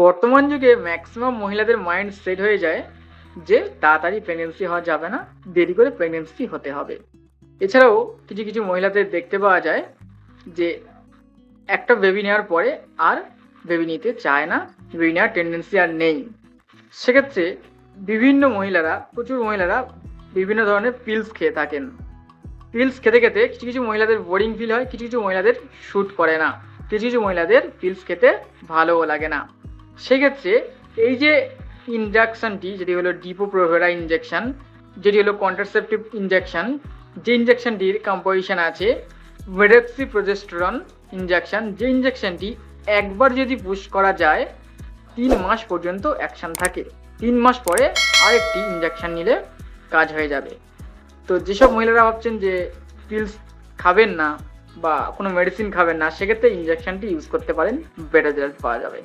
বর্তমান যুগে ম্যাক্সিমাম মহিলাদের মাইন্ড সেট হয়ে যায় যে তাড়াতাড়ি প্রেগনেন্সি হওয়া যাবে না, দেরি করে প্রেগনেন্সি হতে হবে। এছাড়াও কিছু কিছু মহিলাদের দেখতে পাওয়া যায় যে একটা বেবি নেওয়ার পরে আর বেবি নিতে চায় না বেবি নেওয়ার টেন্ডেন্সি আর নেই। সেক্ষেত্রে বিভিন্ন মহিলারা, প্রচুর মহিলারা বিভিন্ন ধরনের পিলস খেয়ে থাকেন। পিলস খেতে খেতে কিছু কিছু মহিলাদের বোরিং ফিল হয়, কিছু কিছু মহিলাদের শ্যুট করে না, কিছু কিছু মহিলাদের পিলস খেতে ভালোও লাগে না। সেক্ষেত্রে এই যে ইনজেকশনটি যেটি হলো ডিপোপ্রোভেরা ইনজেকশন, যেটি হলো কন্ট্রাসেপটিভ ইনজেকশন, যে ইনজেকশনটির কম্পোজিশন আছে মেডেক্সি প্রজেস্টেরন ইনজেকশন, যে ইনজেকশনটি একবার যদি পুশ করা যায়, তিন মাস পর্যন্ত অ্যাকশন থাকে। তিন মাস পরে আরেকটি ইনজেকশন নিলে কাজ হয়ে যাবে। তো যেসব মহিলারা ভাবছেন যে পিলস খাবেন না বা কোনো মেডিসিন খাবেন না, সেক্ষেত্রে ইনজেকশনটি ইউজ করতে পারেন বেটার রেজাল্ট পাওয়া যাবে।